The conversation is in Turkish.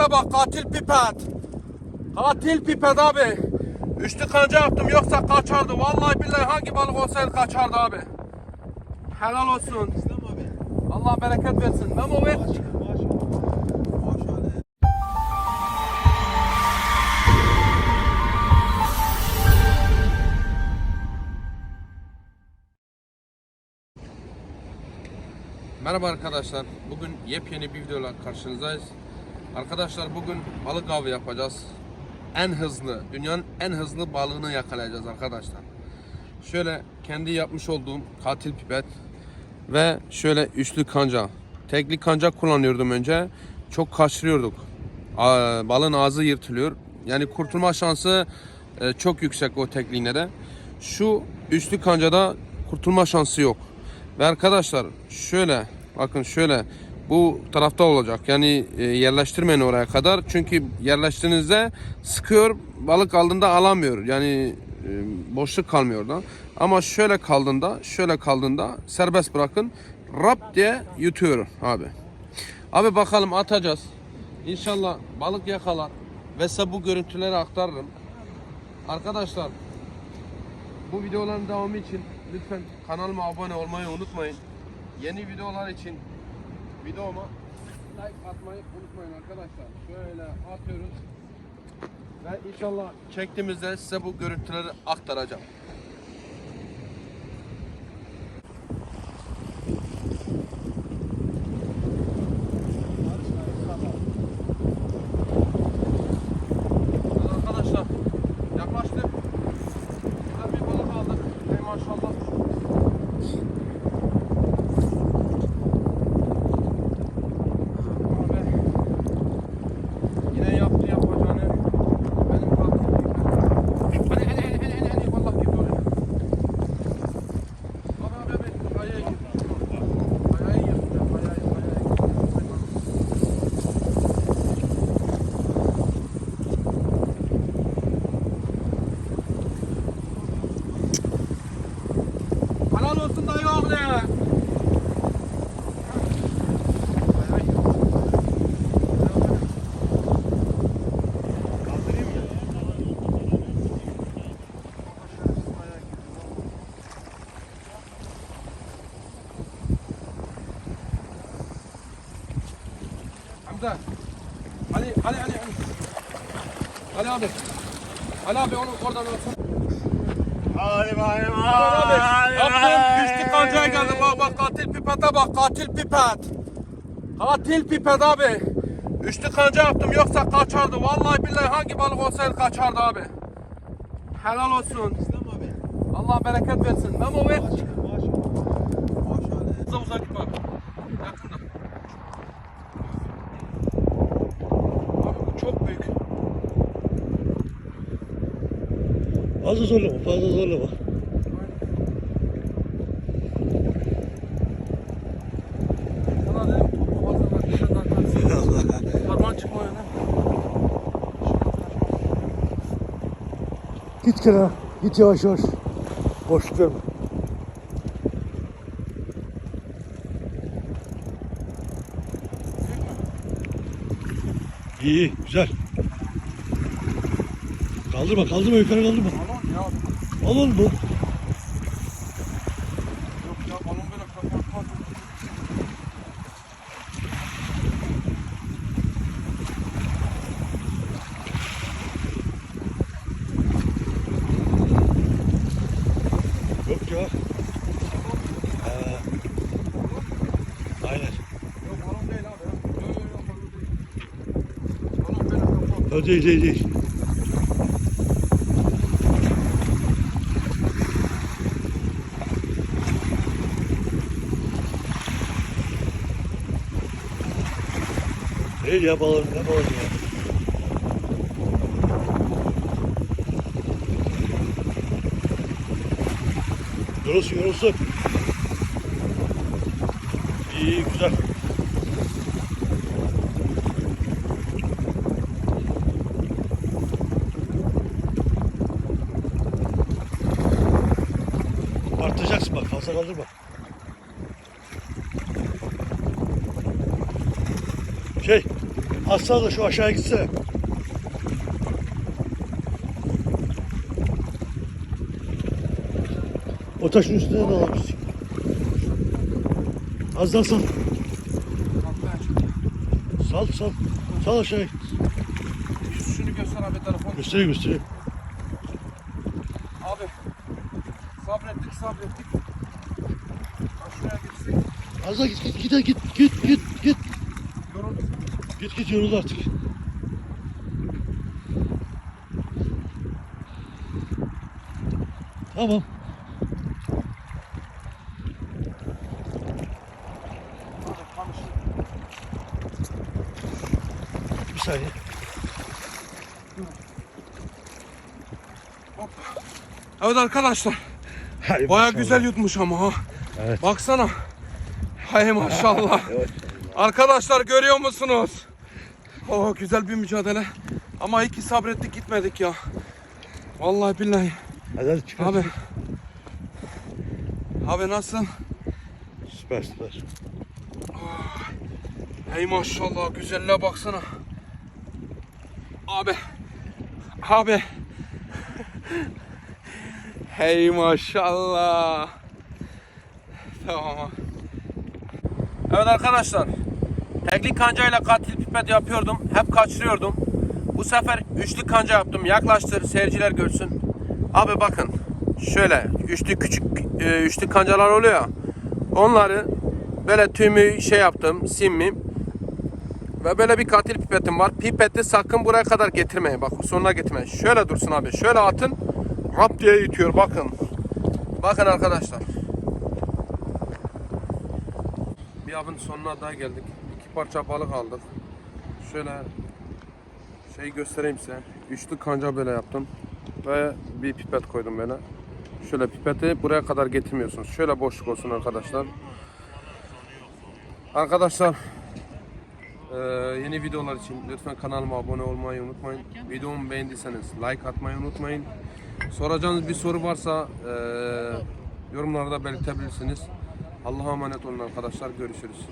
pipete bak katil pipet. Katil pipet abi. Üçlü kanca yaptım yoksa kaçardı. Vallahi billahi hangi balık olsaydı kaçardı abi. Helal olsun. Allah bereket versin. Memo ver. Merhaba arkadaşlar. Bugün yepyeni bir videoyla karşınızdayız. Arkadaşlar bugün balık avı yapacağız. En hızlı, dünyanın en hızlı balığını yakalayacağız arkadaşlar. Şöyle kendi yapmış olduğum katil pipet ve şöyle üçlü kanca. Tekli kanca kullanıyordum önce. Çok kaçırıyorduk. Aa, Balığın ağzı yırtılıyor. Yani kurtulma şansı e, çok yüksek o tekliğine Şu üçlü kancada kurtulma şansı yok. Ve arkadaşlar şöyle bakın şöyle bu tarafta olacak. Yani e, yerleştirmeyin oraya kadar. Çünkü yerleştiğinizde sıkıyor balık aldığında alamıyor. Yani e, boşluk kalmıyor da. Ama şöyle kaldığında şöyle kaldığında serbest bırakın. Rap diye yutuyor abi. Abi bakalım atacağız. İnşallah balık yakalar. Ve size bu görüntüleri aktarırım. Arkadaşlar bu videoların devamı için lütfen kanalıma abone olmayı unutmayın. Yeni videolar için videoma like atmayı unutmayın arkadaşlar. Şöyle atıyoruz. Ve inşallah çektiğimizde size bu görüntüleri aktaracağım. Evet Arkadaşlar yaklaştık. Güzel bir balık aldık. Ey maşallah. Abi yine yaptı yapacağını. Benim kalktım. Hadi hadi hadi hadi hadi hadi vallahi gibi oluyor. Abi abi abi kayaya gir. Kayaya gir. Kayaya kayaya gir. Helal olsun dayı abi. Hamza. Ali, Ali, Ali, Ali. Ali abi. Ali abi onu oradan alsın. Hadi bakayım. Abi, hadi, yaptım. Düştü kancaya geldi. Bak bak katil pipete bak. Katil pipet. Katil pipet abi. Üçlü kanca yaptım yoksa kaçardı. Vallahi billahi hangi balık olsaydı kaçardı abi. Helal olsun. Allah bereket versin. Memo ver. Uzak uzak git bak. Yakında. Abi bu çok büyük. Fazla zorlama, fazla zorlama. Git kenara, git yavaş yavaş. Boşluk verme. İyi, iyi, güzel. Kaldırma, kaldırma, yukarı kaldırma. Oğlum bu. Yok ya balon böyle kalkmak. Yok ya. Ee, aynen. Yok balon değil abi. Yok yok yok balon değil. Balon böyle. O değil, değil, değil. Değil ya balon, ne balon ya. Yorulsun, yorulsun. İyi, güzel. Artacaksın bak, fazla kaldırma. Şey, Aslan da şu aşağıya gitse. O taşın üstüne de alabiliriz. Az daha sal. Sal sal. Sal aşağıya. Şunu göster abi telefon. Göstereyim göstereyim. Abi sabrettik sabrettik. Aşağıya gitsek. Az daha git git git git git git git. Git git yorul artık. Tamam. Bir saniye. Evet arkadaşlar. Hay Baya güzel yutmuş ama ha. Evet. Baksana. Hay maşallah. Arkadaşlar görüyor musunuz? Oh güzel bir mücadele. Ama iyi ki sabrettik gitmedik ya. Vallahi billahi. Hadi hadi çıkar. Abi. Abi nasıl? Süper süper. Hey maşallah güzelliğe baksana. Abi. Abi. hey maşallah. Tamam. Evet arkadaşlar. Tekli kancayla katil pipet yapıyordum. Hep kaçırıyordum. Bu sefer üçlü kanca yaptım. Yaklaştır seyirciler görsün. Abi bakın. Şöyle üçlü küçük e, üçlü kancalar oluyor. Onları böyle tümü şey yaptım. Simmi. Ve böyle bir katil pipetim var. Pipeti sakın buraya kadar getirmeyin. Bak sonuna getirmeyin. Şöyle dursun abi. Şöyle atın. Rap diye yutuyor. Bakın. Bakın arkadaşlar. Bir avın sonuna daha geldik. İki parça balık aldık. Şöyle şey göstereyim size. Üçlü kanca böyle yaptım. Ve bir pipet koydum böyle. Şöyle pipeti buraya kadar getirmiyorsunuz. Şöyle boşluk olsun arkadaşlar. Arkadaşlar ee, yeni videolar için lütfen kanalıma abone olmayı unutmayın. Videomu beğendiyseniz like atmayı unutmayın. Soracağınız bir soru varsa ee, yorumlarda belirtebilirsiniz. Allah'a emanet olun arkadaşlar. Görüşürüz.